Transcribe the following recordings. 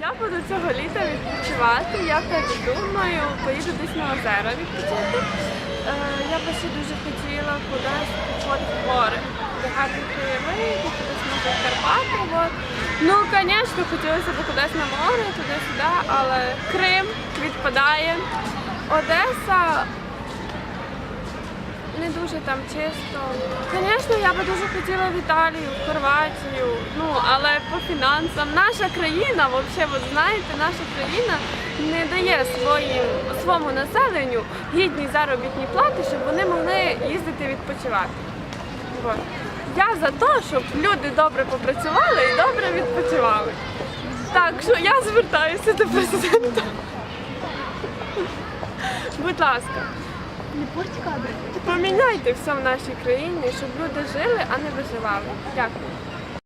Я буду цього літа відпочивати. Я так думаю, поїду десь на озера відпочити. Е, Я би ще дуже хотіла кудись походити в гори. Гарні краєвиди, кудись в Карпати. Ну, звісно, хотілося б кудись на море, туди-сюди, але Крим відпадає. Одеса не дуже там чисто. Звісно, я би дуже хотіла в Італію, в Хорватію. Ну, але по фінансам наша країна, взагалі, от знаєте, наша країна не дає своїм, своєму населенню гідні заробітні плати, щоб вони могли їздити відпочивати. От. Я за те, щоб люди добре попрацювали і добре відпочивали. Так що я звертаюся до президента. Будь ласка. Поміняйте все в нашій країні, щоб люди жили, а не виживали. Дякую.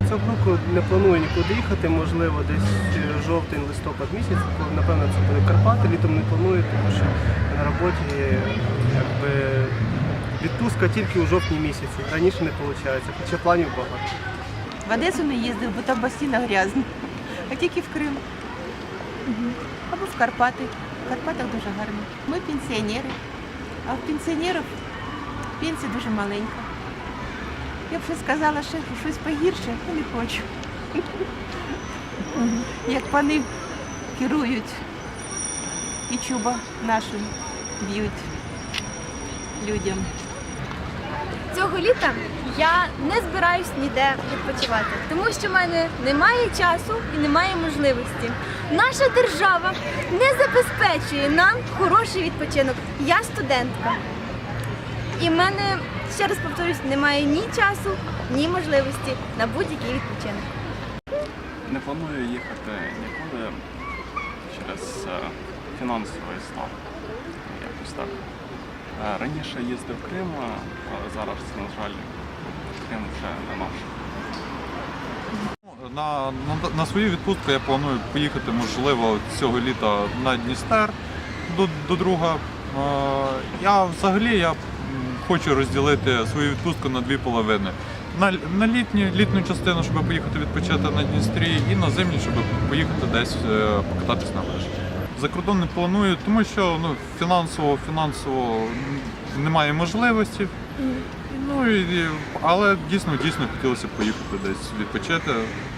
Цього року не планую нікуди їхати, можливо, десь е, жовтень, листопад місяць. Напевно, це буде Карпати. Літом не планую, тому що на роботі якби відпустка тільки у жовтні місяці. Раніше не виходить, хоча планів багато. В Одесу не їздив, бо там басіна грязна. А тільки в Крим. Або в Карпати. В Карпатах дуже гарно. Ми пенсіонери. А в пенсіонерів пенсія дуже маленька. Я б ще сказала, що щось погірше, але не хочу. Як пани керують і чуба нашим б'ють людям. Цього літа я не збираюсь ніде відпочивати, тому що в мене немає часу і немає можливості. Наша держава не забезпечує нам хороший відпочинок. Я студентка. І в мене, ще раз повторюсь, немає ні часу, ні можливості на будь-який відпочинок. Не планую їхати нікуди через е, фінансовий стан. Якось так. Раніше їздив в Крим, але зараз, на жаль, Крим вже не наш. На, на, на свою відпустку я планую поїхати, можливо, цього літа на Дністер до, до друга. Я взагалі я хочу розділити свою відпустку на дві половини. На, на літню, літню частину, щоб поїхати відпочити на Дністрі, і на зимню, щоб поїхати десь е, покататись на лижах. За кордон не планую, тому що ну, фінансово, фінансово немає можливості. Ну і, але дійсно дійсно хотілося поїхати десь відпочити.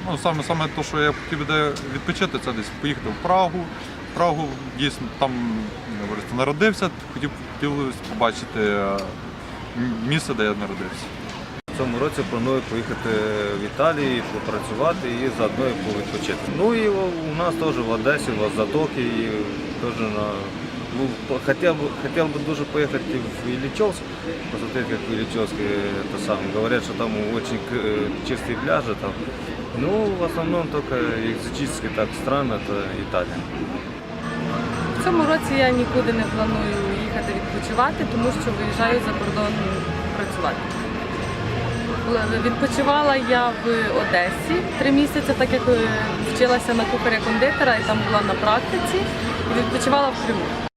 Ну саме саме те, що я хотів де відпочити, це десь поїхати в Прагу. Прагу дійсно там народився. Хотів хотілося побачити е, місце, де я народився. В цьому році планую поїхати в Італію, попрацювати і заодно і повідпочити. Ну і у нас теж в Одесі, в Затоки, і теж на ну, по- хотел бы, хотел бы дуже поехать и в Ильичевск, посмотреть, как в Ильичевске это самое. Говорят, что там очень э, чистые пляжи там. Ну, в основном только экзотические так страны, это Италия. В цьому році я нікуди не планую їхати відпочивати, тому що виїжджаю за кордон працювати. Відпочивала я в Одесі три місяці, так як е, вчилася на кухаря-кондитера і там була на практиці. І відпочивала в Криму.